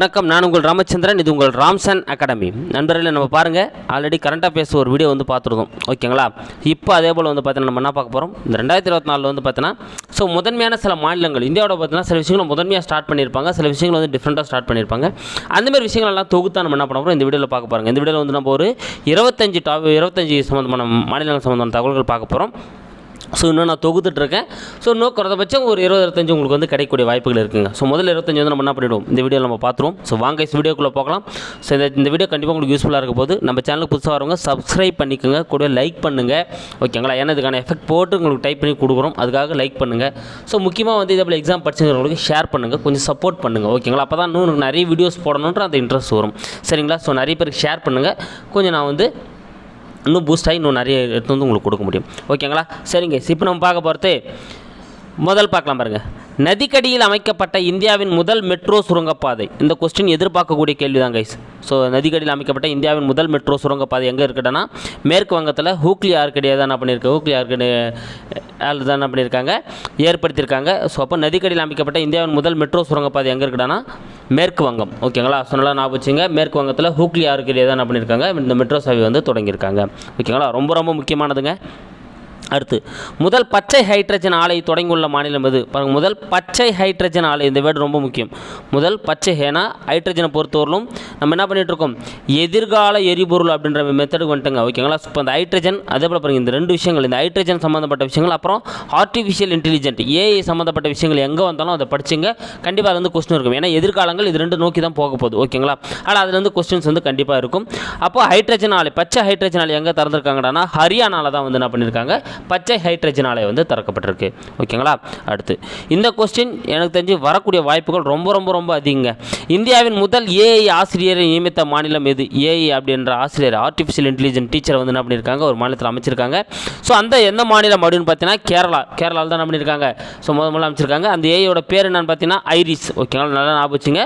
வணக்கம். நான் உங்கள் ராமச்சந்திரன் இது உங்கள் ராம்சன் அகாடமி. நண்பர்களே நம்ம பாருங்கள் ஆல்ரெடி கரண்ட் அஃபேர்ஸ் ஒரு வீடியோ வந்து பார்த்துருந்தோம். ஓகேங்களா? இப்போ அதே போல் வந்து பார்த்தீங்கன்னா நம்ம என்ன பார்க்க போகிறோம் இந்த ரெண்டாயிரத்தி இருபத்தி நாலில் வந்து பார்த்தீங்கன்னா ஸோ முதன்மையான சில மாநிலங்கள் இந்தியாவோட பார்த்தீங்கன்னா சில விஷயங்கள் முதன்மையாக ஸ்டார்ட் பண்ணியிருப்பாங்க. சில விஷயங்கள் வந்து டிஃப்ரெண்ட்டாக ஸ்டார்ட் பண்ணியிருப்பாங்க. அந்தமாதிரி விஷயங்கள் எல்லாம் தொகுத்தா நம்ம என்ன பண்ண போகிறோம் இந்த வீடியோவில் பார்க்க போகிறோங்க இந்த வீடியோவில் வந்து நம்ம ஒரு இருபத்தஞ்சு டாப் இருபத்தஞ்சு சம்மந்தமான மாநிலங்கள் சம்மந்தமான தகவல்கள் பார்க்க போகிறோம் ஸோ இன்னும் நான் தொகுத்துட்ருக்கேன். ஸோ இன்னும் குறைந்தபட்சம் ஒரு இருபது இருபத்தஞ்சு உங்களுக்கு வந்து கிடைக்கக்கூடிய வாய்ப்புகள் இருக்குங்க. ஸோ முதல்ல இருபத்தஞ்சு வந்து நம்ம என்ன பண்ணிவிடுவோம் இந்த வீடியோ நம்ம பார்த்துருவோம். ஸோ வாங்க இந்த வீடியோக்குள்ளே போகலாம். ஸோ இந்த இந்த வீடியோ கண்டிப்பாக உங்களுக்கு யூஸ்ஃபுல்லாக இருக்க போது நம்ம சேனலுக்கு புதுசாக வரவங்க சப்ஸ்கிரைப் பண்ணிக்கோங்க. கூட லைக் பண்ணுங்கள் ஓகேங்களா? ஏன்னா இதுக்கான எஃபெக்ட் போட்டு உங்களுக்கு டைப் பண்ணி கொடுக்குறோம். அதுக்காக லைக் பண்ணுங்கள் ஸோ முக்கியமாக வந்து இதே போல் எக்ஸாம் படிச்சுங்கிறவங்களுக்கு ஷேர் பண்ணுங்கள் கொஞ்சம் சப்போர்ட் பண்ணுங்கள் ஓகேங்களா? அப்போ தான் இன்னும் நிறைய வீடியோஸ் போடணுன்ற அந்த இன்ட்ரெஸ்ட் வரும். சரிங்களா? ஸோ நிறைய பேருக்கு ஷேர் பண்ணுங்கள் கொஞ்சம் நான் வந்து இன்னும் பூஸ்ட் ஆகி இன்னும் நிறைய எடுத்து வந்து உங்களுக்கு கொடுக்க முடியும். ஓகேங்களா? சரிங்க. இப்போ நம்ம பார்க்க போகிறது முதல் பார்க்கலாம் பாருங்கள் நதிக்கடியில் அமைக்கப்பட்ட இந்தியாவின் முதல் மெட்ரோ சுரங்கப்பாதை. இந்த கொஸ்டின் எதிர்பார்க்கக்கூடிய கேள்வி தான் கைஸ் ஸோ நதிக்கடியில் அமைக்கப்பட்ட இந்தியாவின் முதல் மெட்ரோ சுரங்கப்பாதை எங்கே இருக்குதுன்னா மேற்கு வங்கத்தில் ஹூக்லி ஆர்கடியாக தான் பண்ணியிருக்கு ஹூக்லி ஆர்கடி ஆள் தான் என்ன பண்ணியிருக்காங்க ஏற்படுத்தியிருக்காங்க. ஸோ அப்போ நதிக்கடியில் அமைக்கப்பட்ட இந்தியாவின் முதல் மெட்ரோ சுரங்கப்பாதை எங்கே இருக்குதுன்னா மேற்கு வங்கம். ஓகேங்களா ஸோ நல்லா ஞாபகம் வச்சுங்க. மேற்கு வங்கத்தில் ஹூக்லி ஆர்கடியாக தான் என்ன பண்ணியிருக்காங்க இந்த மெட்ரோ சேவை வந்து தொடங்கியிருக்காங்க. ஓகேங்களா ரொம்ப ரொம்ப முக்கியமானதுங்க. அடுத்து முதல் பச்சை ஹைட்ரஜன் ஆலை தொடங்கியுள்ள மாநிலம் எது? பாருங்கள் முதல் பச்சை ஹைட்ரஜன் ஆலை இந்த வேர்டு ரொம்ப முக்கியம். முதல் பச்சை ஏன்னா ஹைட்ரஜனை பொறுத்தவரையிலும் நம்ம என்ன பண்ணிகிட்ருக்கோம் இருக்கோம் எதிர்கால எரிபொருள் அப்படின்ற மெத்தடுக்கு வந்துட்டுங்க ஓகேங்களா இப்போ இந்த ஹைட்ரஜன் அதே போல் பாருங்கள் இந்த ரெண்டு விஷயங்கள் இந்த ஹைட்ரஜன் சம்மந்தப்பட்ட விஷயங்கள் அப்புறம் ஆர்டிஃபிஷியல் இன்டெலிஜென்ட் ஏஐ சம்மந்தப்பட்ட விஷயங்கள் எங்கே வந்தாலும் அதை படிச்சுங்க. கண்டிப்பாக அது வந்து கொஸ்டின் இருக்கும். ஏன்னா எதிர்காலங்கள் இது ரெண்டு நோக்கி தான் போக போகுது ஓகேங்களா ஆனால் அதில் வந்து கொஸ்டின்ஸ் வந்து கண்டிப்பாக இருக்கும். அப்போ ஹைட்ரஜன் ஆலை பச்சை ஹைட்ரஜன் ஆலை எங்கே திறந்துருக்காங்கன்னா ஹரியானாவில் தான் வந்து என்ன பண்ணியிருக்காங்க பச்சை ஹைட்ரஜன் ஆலை வந்து திறக்கப்பட்டிருக்கு. ஓகேங்களா? அடுத்து இந்த கொஸ்டின் எனக்கு தெரிஞ்சு வரக்கூடிய வாய்ப்புகள் ரொம்ப ரொம்ப ரொம்ப அதிகங்க. இந்தியாவின் முதல் ஏஐ ஆசிரியரை நியமித்த மாநிலம் எது? ஏஐ அப்படின்ற ஆசிரியர் ஆர்டிஃபிஷியல் இன்டெலிஜென்ட் டீச்சரை வந்து என்ன பண்ணியிருக்காங்க? ஒரு மாநிலத்தில் அமைச்சிருக்காங்க. ஸோ அந்த எந்த மாநிலம் அப்படின்னு பார்த்தீங்கன்னா கேரளா. கேரளாவில் தான் என்ன பண்ணியிருக்காங்க? ஸோ முதல் முதல்ல அமைச்சிருக்காங்க. அந்த ஏஐயோட பேர் என்னன்னு பார்த்தீங்கன்னா ஐரிஸ் ஓகேங்களா? நல்லா ஞாபகம் வச்சுங்க.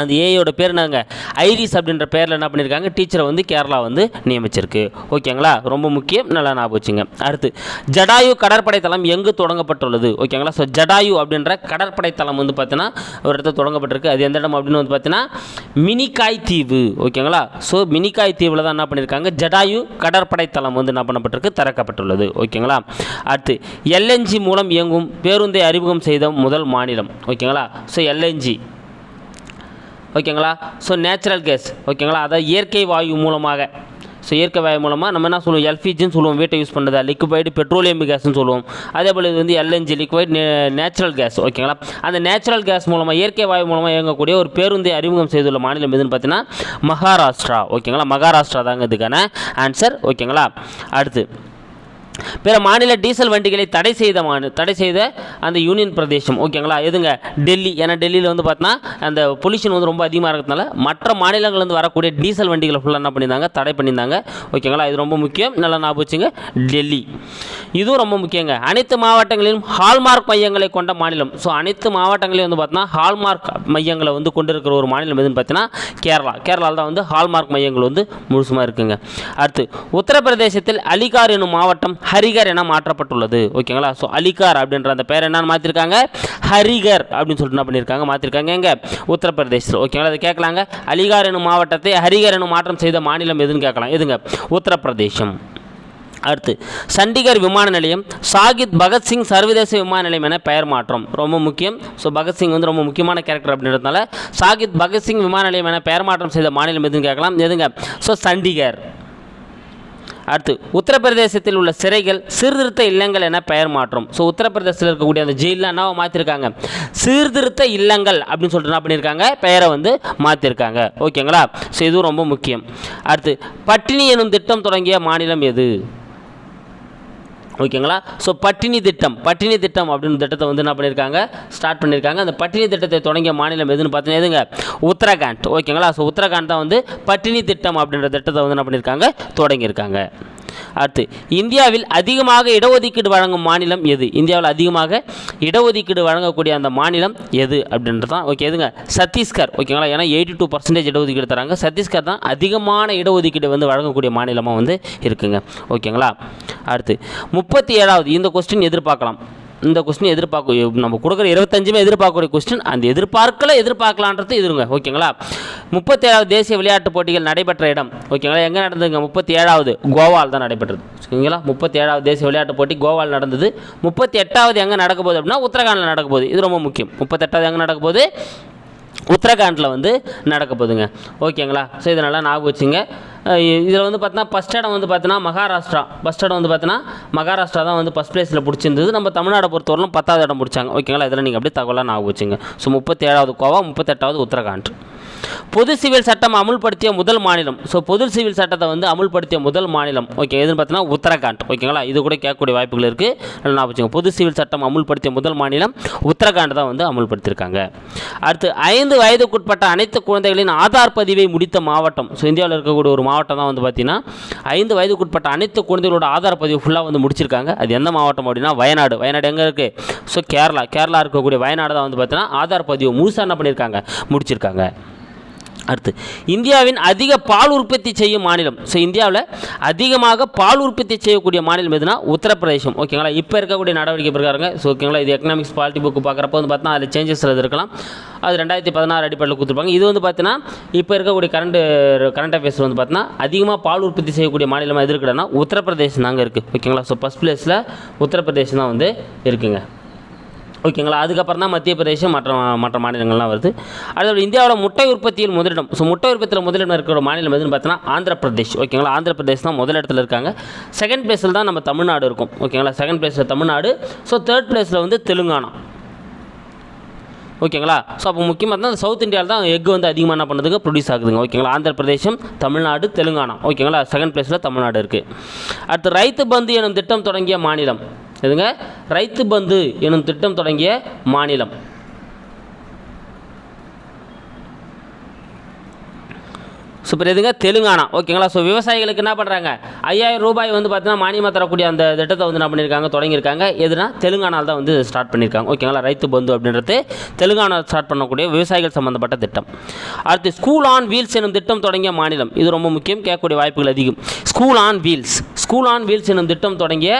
அந்த ஏஐயோட பேர் நாங்கள் ஐரிஸ் அப்படின்ற பேரில் என்ன பண்ணியிருக்காங்க டீச்சரை வந்து கேரளா வந்து நியமிச்சிருக்கு. ஓகேங்களா? ரொம்ப முக்கியம். நல்லா ஞாபகம் வச்சுங்க. அடுத்து ஜடாயு கடற்படை தளம் எங்கு தொடங்கப்பட்டுள்ளது? ஓகேங்களா? ஸோ ஜடாயு அப்படின்ற கடற்படை தளம் வந்து பார்த்தீங்கன்னா ஒரு இடத்துல தொடங்கப்பட்டிருக்கு. அது எந்த இடம் அப்படின்னு வந்து பார்த்தீங்கன்னா மினிக்காய் தீவு. ஓகேங்களா? ஸோ மினிக்காய் தீவில் தான் என்ன பண்ணியிருக்காங்க ஜடாயு கடற்படை தளம் வந்து என்ன பண்ணப்பட்டிருக்கு? திறக்கப்பட்டுள்ளது. ஓகேங்களா? அடுத்து எல்என்ஜி மூலம் இயங்கும் பேருந்தை அறிமுகம் செய்த முதல் மாநிலம். ஓகேங்களா? ஸோ எல்என்ஜி ஓகேங்களா? ஸோ நேச்சுரல் கேஸ் ஓகேங்களா? அதாவது இயற்கை வாயு மூலமாக. ஸோ இயற்கை வாயு மூலமாக நம்ம என்ன சொல்லுவோம்? எல்பிஜின்னு சொல்லுவோம். வீட்டை யூஸ் பண்ணுறதா லிக்வைடு பெட்ரோலியம் கேஸ்னு சொல்லுவோம். அதே போல் இது வந்து எல்என்ஜி லிக்வைட் நேச்சுரல் கேஸ் ஓகேங்களா? அந்த நேச்சுரல் கேஸ் மூலமாக இயற்கை வாயு மூலமாக இயங்கக்கூடிய ஒரு பேருந்தை அறிமுகம் செய்துள்ள மாநிலம் எதுன்னு பார்த்தீங்கன்னா மகாராஷ்டிரா. ஓகேங்களா? மகாராஷ்டிரா தாங்க இதுக்கான ஆன்சர் ஓகேங்களா? அடுத்து பிற மாநில டீசல் வண்டிகளை தடை செய்த மாநில தடை செய்த அந்த யூனியன் பிரதேசம். ஓகேங்களா எதுங்க? டெல்லி. ஏன்னா டெல்லியில் வந்து பார்த்தீங்கன்னா அந்த பொல்யூஷன் வந்து ரொம்ப அதிகமாக இருக்கிறதுனால மற்ற மாநிலங்கள்லேருந்து வரக்கூடிய டீசல் வண்டிகளை ஃபுல்லாக என்ன பண்ணியிருந்தாங்க? தடை பண்ணியிருந்தாங்க. ஓகேங்களா இது ரொம்ப முக்கியம். நல்லா ஞாபகம் வச்சுங்க. டெல்லி. இதுவும் ரொம்ப முக்கியங்க. அனைத்து மாவட்டங்களிலும் ஹால்மார்க் மையங்களை கொண்ட மாநிலம். ஸோ அனைத்து மாவட்டங்களையும் வந்து பார்த்தீங்கன்னா ஹால்மார்க் மையங்களை வந்து கொண்டு இருக்கிற ஒரு மாநிலம் எதுன்னு பார்த்தீங்கன்னா கேரளா. கேரளாவில் தான் வந்து ஹால்மார்க் மையங்கள் வந்து முழுசுமாக இருக்குங்க. அடுத்து உத்தரப்பிரதேசத்தில் அலிகார் என்னும் மாவட்டம் ஹரிகர் என மாற்றப்பட்டுள்ளது. ஓகேங்களா? ஸோ அலிகார் அப்படின்ற அந்த பேர் என்னன்னு மாற்றிருக்காங்க ஹரிகர் அப்படின்னு சொல்லிட்டு என்ன பண்ணியிருக்காங்க மாற்றிருக்காங்க எங்கே? உத்தரப்பிரதேசத்தில். ஓகேங்களா? அதை கேட்கலாங்க. அலிகார் எனும் மாவட்டத்தை ஹரிகர் எனும் மாற்றம் செய்த மாநிலம் எதுன்னு கேட்கலாம். எதுங்க? உத்தரப்பிரதேசம். அடுத்து சண்டிகர் விமான நிலையம் சாகித் பகத்சிங் சர்வதேச விமான நிலையம் என பெயர் மாற்றம். ரொம்ப முக்கியம். ஸோ பகத்சிங் வந்து ரொம்ப முக்கியமான கேரக்டர் அப்படின்றதுனால சாகித் பகத்சிங் விமான நிலையம் என பெயர் மாற்றம் செய்த மாநிலம் எதுன்னு கேட்கலாம். எதுங்க? ஸோ சண்டிகர். அடுத்து உத்தரப்பிரதேசத்தில் உள்ள சிறைகள் சீர்திருத்த இல்லங்கள் என பெயர் மாற்றம். ஸோ உத்தரப்பிரதேசத்தில் இருக்கக்கூடிய அந்த ஜெயிலில் என்ன மாற்றிருக்காங்க சீர்திருத்த இல்லங்கள் அப்படின்னு சொல்லிட்டு என்ன பண்ணியிருக்காங்க பெயரை வந்து மாற்றிருக்காங்க ஓகேங்களா ஸோ இதுவும் ரொம்ப முக்கியம். அடுத்து பட்டினி எனும் திட்டம் தொடங்கிய மாநிலம் எது? ஓகேங்களா? ஸோ பட்டினி திட்டம். பட்டினி திட்டம் அப்படின்னு திட்டத்தை வந்து என்ன பண்ணியிருக்காங்க ஸ்டார்ட் பண்ணியிருக்காங்க அந்த பட்டினி திட்டத்தை தொடங்கிய மாநிலம் எதுன்னு பார்த்தீங்கன்னா எதுங்க? உத்தரகாண்ட். ஓகேங்களா? ஸோ உத்தரகாண்ட் தான் வந்து பட்டினி திட்டம் அப்படின்ற திட்டத்தை வந்து என்ன பண்ணியிருக்காங்க தொடங்கியிருக்காங்க. அடுத்து இந்தியாவில் அதிகமாக இடஒதுக்கீடு வழங்கும் மாநிலம் எது? இந்தியாவில் அதிகமாக இடஒதுக்கீடு வழங்கக்கூடிய அந்த மாநிலம் எது அப்படின்றது தான். ஓகே எதுங்க? சத்தீஸ்கர். ஓகேங்களா ஏன்னா எயிட்டி டூ பர்சன்டேஜ் இடஒதுக்கீடு தராங்க. சத்தீஸ்கர் தான் அதிகமான இடஒதுக்கீடு வந்து வழங்கக்கூடிய மாநிலமாக வந்து இருக்குங்க. ஓகேங்களா அடுத்து முப்பத்தி ஏழாவது இந்த கொஸ்டின் எதிர்பார்க்கலாம். இந்த கொஸ்டின் எதிர்பார்க்க நம்ம கொடுக்குற இருபத்தஞ்சுமே எதிர்பார்க்கக்கூடிய கொஸ்டின் அந்த எதிர்பார்க்கல எதிர்பார்க்கலான்றது இதுங்க ஓகேங்களா? முப்பத்தேழாவது தேசிய விளையாட்டுப் போட்டிகள் நடைபெற்ற இடம் ஓகேங்களா? எங்கே நடந்ததுங்க? முப்பத்தி ஏழாவது கோவால் தான் நடைபெற்றது ஓகேங்களா? முப்பத்தி ஏழாவது தேசிய விளையாட்டுப் போட்டி கோவால் நடந்தது. முப்பத்தி எட்டாவது எங்கே நடக்க போகுது அப்படின்னா உத்தரகாண்டில் நடக்க போகுது இது ரொம்ப முக்கியம். முப்பத்தெட்டாவது எங்கே நடக்க போகுது? உத்தரகாண்டில் வந்து நடக்க போதுங்க ஓகேங்களா? ஸோ இதை நல்லா ஞாபகம் வச்சுங்க. இதில் வந்து பார்த்தீங்கன்னா ஃபஸ்ட் இடம் வந்து பார்த்தீங்கன்னா மகாராஷ்டிரா. ஃபஸ்ட் இடம் வந்து பார்த்தீங்கன்னா மகாராஷ்டிரா தான் வந்து ஃபஸ்ட் பிளேஸில் பிடிச்சிருந்தது. நம்ம தமிழ்நாடை பொறுத்தவரையிலும் பத்தாவது இடம் பிடிச்சாங்க. ஓகேங்களா? இதில் நீங்கள் அப்படியே தகவலாக ஞாபகம் வச்சுங்க. ஸோ முப்பத்தி ஏழாவது கோவா முப்பத்தெட்டாவது உத்தரகாண்ட். பொது சிவில் சட்டம் அமுல்படுத்திய முதல் மாநிலம். ஸோ பொது சிவில் சட்டத்தை வந்து அமுல்படுத்திய முதல் மாநிலம். ஓகே எதுன்னு பார்த்தீங்கன்னா உத்தரகாண்ட். ஓகேங்களா இது கூட கேட்கக்கூடிய வாய்ப்புகள் இருக்குது நல்லா வச்சுக்கோங்க. பொது சிவில் சட்டம் அமுல்படுத்திய முதல் மாநிலம் உத்தரகாண்ட் தான் வந்து அமுல்படுத்தியிருக்காங்க. அடுத்து ஐந்து வயதுக்குட்பட்ட அனைத்து குழந்தைகளின் ஆதார் பதிவை முடித்த மாவட்டம். ஸோ இந்தியாவில் இருக்கக்கூடிய ஒரு மாவட்டம் தான் வந்து பார்த்தீங்கன்னா ஐந்து வயதுக்குட்பட்ட அனைத்து குழந்தைகளோட ஆதார் பதிவு ஃபுல்லாக வந்து முடிச்சிருக்காங்க. அது எந்த மாவட்டம் அப்படின்னா வயநாடு. வயநாடு எங்கே இருக்குது ஸோ கேரளா. கேரளா இருக்கக்கூடிய வயநாடு தான் வந்து பார்த்தீங்கன்னா ஆதார் பதிவு முழுசாக என்ன பண்ணியிருக்காங்க? முடிச்சிருக்காங்க. அடுத்து இந்தியாவின் அதிக பால் உற்பத்தி செய்யும் மாநிலம். ஸோ இந்தியாவில் அதிகமாக பால் உற்பத்தி செய்யக்கூடிய மாநிலம் எதுனா உத்தரப்பிரதேசம். ஓகேங்களா இப்போ இருக்கக்கூடிய நடவடிக்கை பிரகாரங்க ஸோ ஓகேங்களா இது எக்கனாமிக்ஸ் பாலிட்டி புக்கு பார்க்குறப்ப வந்து பார்த்தா அதில் சேஞ்சஸ் அது இருக்கலாம். அது ரெண்டாயிரத்தி பதினாறு அடிப்படையில் கொடுத்துருப்பாங்க. இது வந்து பார்த்தீங்கன்னா இப்போ இருக்கக்கூடிய கரண்ட் கரண்ட் அஃபேர்ஸ் வந்து பார்த்தீங்கன்னா அதிகமாக பால் உற்பத்தி செய்யக்கூடிய மாநிலமாக எது இருக்குன்னா உத்தரப்பிரதேசம் தாங்க இருக்குது ஓகேங்களா ஸோ ஃபஸ்ட் பிளேஸில் உத்தரப்பிரதேசம் தான் வந்து இருக்குங்க. ஓகேங்களா? அதுக்கப்புறம் தான் மத்திய பிரதேசம் மற்ற மற்ற மாநிலங்கள்லாம் வருது. அதோட இந்தியாவில் முட்டை உற்பத்தியில் முதலிடம். ஸோ முட்டை உற்பத்தியில் முதலிடம் இருக்கிற மாநிலம் எதுன்னு பார்த்தீங்கன்னா ஆந்திர பிரதேஷ் ஓகேங்களா? ஆந்திர பிரதேஷ் தான் முதலிடத்தில் இருக்காங்க. செகண்ட் பிளேஸில் தான் நம்ம தமிழ்நாடு இருக்கும். ஓகேங்களா? செகண்ட் பிளேஸில் தமிழ்நாடு. ஸோ தேர்ட் பிளேஸில் வந்து தெலுங்கானா. ஓகேங்களா? ஸோ அப்போ முக்கியமாக தான் சவுத் இந்தியாவில் தான் எக் வந்து அதிகமாக என்ன பண்ணுறதுக்கு ப்ரொடியூஸ் ஆகுதுங்க. ஓகேங்களா? ஆந்திர பிரதேசம் தமிழ்நாடு தெலுங்கானா. ஓகேங்களா? செகண்ட் பிளேஸில் தமிழ்நாடு இருக்குது அடுத்து ரைத்து பந்து எனும் திட்டம் தொடங்கிய மாநிலம். எதுங்க? ரைத்து பந்து எனும் திட்டம் தொடங்கிய மாநிலம். சூப்பர். எதுங்க? தெலுங்கானா. ஓகேங்களா? ஸோ விவசாயிகளுக்கு என்ன பண்ணுறாங்க ஐயாயிரம் ரூபாய் வந்து பார்த்தீங்கன்னா மானியமாக தரக்கூடிய அந்த திட்டத்தை வந்து என்ன பண்ணியிருக்காங்க தொடங்கியிருக்காங்க. எதுனா? தெலுங்கானாவில் தான் வந்து ஸ்டார்ட் பண்ணியிருக்காங்க ஓகேங்களா? ரைத்து பந்து அப்படின்றது தெலுங்கானா ஸ்டார்ட் பண்ணக்கூடிய விவசாயிகள் சம்மந்தப்பட்ட திட்டம். அடுத்து ஸ்கூல் ஆன் வீல்ஸ் எனும் திட்டம் தொடங்கிய மாநிலம். இது ரொம்ப முக்கியம். கேட்கக்கூடிய வாய்ப்புகள் அதிகம். School on wheels school on wheels எனும் திட்டம் தொடங்கிய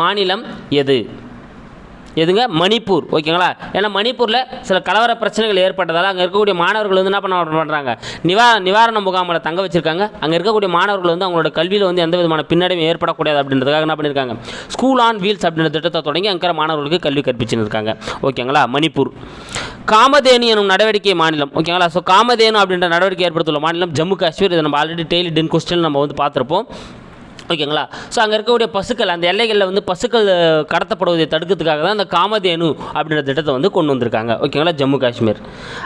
மாநிலம் எது? எதுங்க? மணிப்பூர். ஓகேங்களா? ஏன்னா மணிப்பூரில் சில கலவர பிரச்சனைகள் ஏற்பட்டதால் அங்கே இருக்கக்கூடிய மாணவர்கள் வந்து என்ன பண்ண பண்ணுறாங்க நிவா நிவாரண முகாமில் தங்க வச்சிருக்காங்க. அங்கே இருக்கக்கூடிய மாணவர்கள் வந்து அவங்களோட கல்வியில் வந்து எந்த விதமான பின்னடைவும் ஏற்படக்கூடாது அப்படின்றதுக்காக என்ன பண்ணியிருக்காங்க ஸ்கூல் ஆன் வீல்ஸ் அப்படின்ற திட்டத்தை தொடங்கி அங்கே மாணவர்களுக்கு கல்வி கற்பிச்சுன்னு இருக்காங்க. ஓகேங்களா? மணிப்பூர். காமதேனு எனும் நடவடிக்கை மாநிலம். ஓகேங்களா? ஸோ காமதேனு அப்படின்ற நடவடிக்கை ஏற்படுத்தியுள்ள மாநிலம் ஜம்மு காஷ்மீர். இதை நம்ம ஆல்ரெடி டெய்லி டென் கொஸ்டின் நம்ம வந்து பார்த்துருப்போம். ஓகேங்களா? ஸோ அங்கே இருக்கக்கூடிய பசுக்கள் அந்த எல்லைகளில் வந்து பசுக்கள் கடத்தப்படுவதை தடுக்கிறதுக்காக தான் அந்த காமதேனு அப்படின்ற திட்டத்தை வந்து கொண்டு வந்திருக்காங்க. ஓகேங்களா ஜம்மு காஷ்மீர்.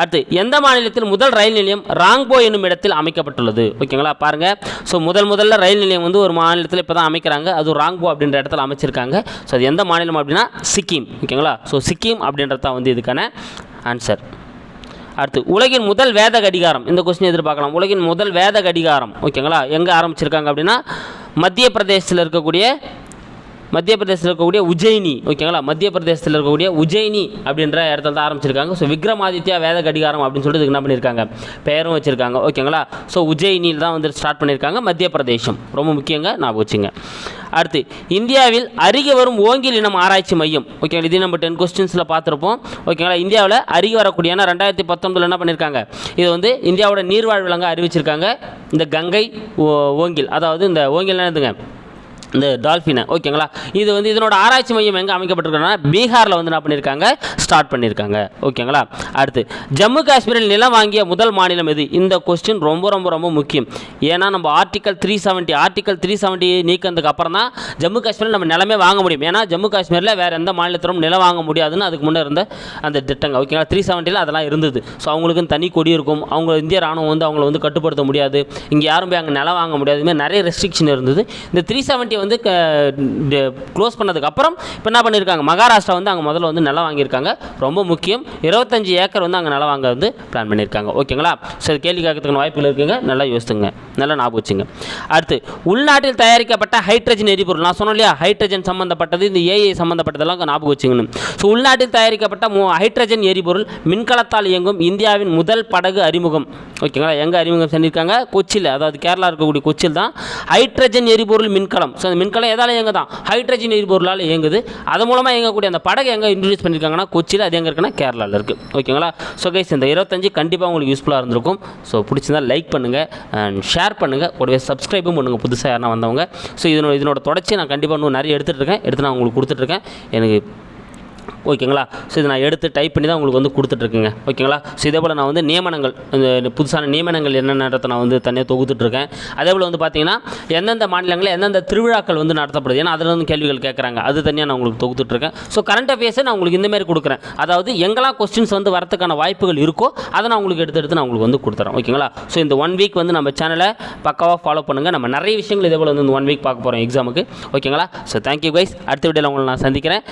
அடுத்து எந்த மாநிலத்தில் முதல் ரயில் நிலையம் ராங்போ என்னும் இடத்தில் அமைக்கப்பட்டுள்ளது? ஓகேங்களா பாருங்கள் ஸோ முதல் முதல்ல ரயில் நிலையம் வந்து ஒரு மாநிலத்தில் இப்போ தான் அமைக்கிறாங்க. அது ராங்போ அப்படின்ற இடத்துல அமைச்சிருக்காங்க. ஸோ அது எந்த மாநிலம் அப்படின்னா சிக்கிம். ஓகேங்களா ஸோ சிக்கிம் அப்படின்றது தான் வந்து இதுக்கான ஆன்சர் அடுத்து உலகின் முதல் வேத கடிகாரம் இந்த கொஸ்டின் எதிர்பார்க்கலாம். உலகின் முதல் வேத கடிகாரம் ஓகேங்களா எங்கே ஆரம்பிச்சிருக்காங்க அப்படின்னா மத்திய பிரதேசத்தில் இருக்கக்கூடிய மத்திய பிரதேசத்தில் இருக்கக்கூடிய உஜ்ஜயினி ஓகேங்களா? மத்திய பிரதேசத்தில் இருக்கக்கூடிய உஜ்ஜயினி அப்படின்ற இடத்துல தான் ஆரம்பிச்சிருக்காங்க. ஸோ விக்ரமாதித்யா வேத கடிகாரம் அப்படின்னு சொல்லிட்டு இதுக்கு என்ன பண்ணியிருக்காங்க பெயரும் வச்சுருக்காங்க. ஓகேங்களா? ஸோ உஜ்ஜயினியில் தான் வந்து ஸ்டார்ட் பண்ணியிருக்காங்க மத்திய பிரதேசம் ரொம்ப முக்கியங்க ஞாபகம் வச்சுங்க. அடுத்து இந்தியாவில் அருகே வரும் ஓங்கில் இனம் ஆராய்ச்சி மையம். ஓகேங்களா? இது நம்ம டென் கொஸ்டின்ஸில் பார்த்துருப்போம். ஓகேங்களா? இந்தியாவில் அருகே வரக்கூடிய ரெண்டாயிரத்தி பத்தொன்பதில் என்ன பண்ணியிருக்காங்க இது வந்து இந்தியாவோட நீர்வாழ் விலங்காக அறிவிச்சிருக்காங்க. இந்த கங்கை ஓ- ஓங்கில். அதாவது இந்த ஓங்கில் என்னதுங்க? இந்த டால்ஃபினை ஓகேங்களா? இது வந்து இதனோட ஆராய்ச்சி மையம் எங்கே அமைக்கப்பட்டிருக்கோன்னா பீகாரில் வந்து என்ன பண்ணியிருக்காங்க ஸ்டார்ட் பண்ணியிருக்காங்க ஓகேங்களா? அடுத்து ஜம்மு காஷ்மீரில் நிலம் வாங்கிய முதல் மாநிலம் எது? இந்த கொஸ்டின் ரொம்ப ரொம்ப ரொம்ப முக்கியம். ஏன்னா நம்ம article three seventy article three seventy நீக்கிறதுக்கு அப்புறம் தான் ஜம்மு காஷ்மீரில் நம்ம நிலமே வாங்க முடியும். ஏன்னா ஜம்மு காஷ்மீரில் வேறு எந்த மாநிலத்திலும் நிலம் வாங்க முடியாதுன்னு அதுக்கு முன்னே இருந்த அந்த திட்டங்கள். ஓகேங்களா? த்ரீ செவன்ட்டியில் அதெல்லாம் இருந்தது. ஸோ அவங்களுக்கு தனி கொடி இருக்கும். அவங்க இந்திய ராணுவம் வந்து அவங்கள வந்து கட்டுப்படுத்த முடியாது. இங்கே யாரும் போய் அங்கே நிலம் வாங்க முடியாது. இதுமாதிரி நிறைய ரெஸ்ட்ரிக்ஷன் இருந்தது. இந்த த்ரீ செவன்ட்டி வந்து க்ளோஸ் பண்ணதுக்கப்புறம் இப்போ என்ன பண்ணியிருக்காங்க மகாராஷ்டிரா வந்து அங்கே முதல்ல வந்து நிலம் வாங்கியிருக்காங்க. ரொம்ப முக்கியம். இருபத்தஞ்சு ஏக்கர் வந்து அங்கே நிலம் வாங்க வந்து பிளான் பண்ணியிருக்காங்க. ஓகேங்களா சரி கேள்வி கேட்கறதுக்கான வாய்ப்புகள் இருக்குங்க. நல்லா யோசித்துங்க நல்லா ஞாபகம் வச்சுங்க. அடுத்து உள்நாட்டில் தயாரிக்கப்பட்ட ஹைட்ரஜன் எரிபொருள். நான் சொன்னோம் இல்லையா? ஹைட்ரஜன் சம்மந்தப்பட்டது இந்த ஏஐ சம்மந்தப்பட்டதெல்லாம் ஞாபகம் வச்சுக்கணும். ஸோ உள்நாட்டில் தயாரிக்கப்பட்ட மு ஹைட்ரஜன் எரிபொருள் மின்கலத்தால் இயங்கும் இந்தியாவின் முதல் படகு அறிமுகம். ஓகேங்களா எங்கே அறிமுகம் செஞ்சிருக்காங்க? கொச்சியில் அதாவது கேரளா இருக்கக்கூடிய கொச்சியில் தான் ஹைட்ரஜன் எரிபொருள் மின்கலம். ஸோ அந்த மின்கலம் எதால் இயங்க தான் ஹைட்ரஜன் எரிபொருளால் இயங்குது. அது மூலமாக இயங்கக்கூடிய அந்த படகு எங்கே இன்ட்ரடியூஸ் பண்ணியிருக்காங்கன்னா கொச்சியில் அது எங்கே இருக்குன்னா கேரளாவில் இருக்குது ஓகேங்களா ஸோ கைஸ் இந்த இருபத்தஞ்சு கண்டிப்பாக உங்களுக்கு யூஸ்ஃபுல்லாக இருந்திருக்கும். ஸோ பிடிச்சிருந்தா லைக் பண்ணுங்கள் அண்ட் ஷேர் பண்ணுங்கள் கூடவே சப்ஸ்கிரைபும் பண்ணுங்கள் புதுசாக யாரா வந்தவங்க. ஸோ இதனோட இதனோட தொடர்ச்சி நான் கண்டிப்பாக இன்னும் நிறைய எடுத்துகிட்டு இருக்கேன். எடுத்து நான் உங்களுக்கு கொடுத்துட்ருக்கேன் எனக்கு ஓகேங்களா? ஸோ இதை நான் எடுத்து டைப் பண்ணி தான் உங்களுக்கு வந்து கொடுத்துட்ருக்கேங்க. ஓகேங்களா? ஸோ இதே போல் நான் வந்து நியமனங்கள் இந்த புதுசான நியமனங்கள் என்னென்னத்தை நான் வந்து தனியாக தொகுத்துட்ருக்கேன். அதே போல் வந்து பார்த்தீங்கன்னா எந்தெந்த மாநிலங்களில் எந்தெந்த திருவிழாக்கள் வந்து நடத்தப்படுது? ஏன்னா அதில் வந்து கேள்விகள் கேட்குறாங்க அது தனியாக நான் உங்களுக்கு தொகுத்துட்ருக்கேன். ஸோ கரண்ட் அஃபேர்ஸை நான் உங்களுக்கு இந்தமாரி கொடுக்குறேன். அதாவது எங்கெல்லாம் கொஸ்டின்ஸ் வந்து வரதுக்கான வாய்ப்புகள் இருக்கோ அதை நான் உங்களுக்கு எடுத்து எடுத்து நான் உங்களுக்கு வந்து கொடுத்துறேன் ஓகேங்களா? ஸோ இந்த ஒன் வீக் வந்து நம்ம சேனலை பக்காவாக ஃபாலோ பண்ணுங்கள் நம்ம நிறைய விஷயங்கள் இதே போல் வந்து இந்த ஒன் வீக் பார்க்க போகிறோம் எக்ஸாமுக்கு ஓகேங்களா? ஸோ தேங்க்யூ கைஸ் அடுத்த வீடியோவில் உங்களை நான் சந்திக்கிறேன்.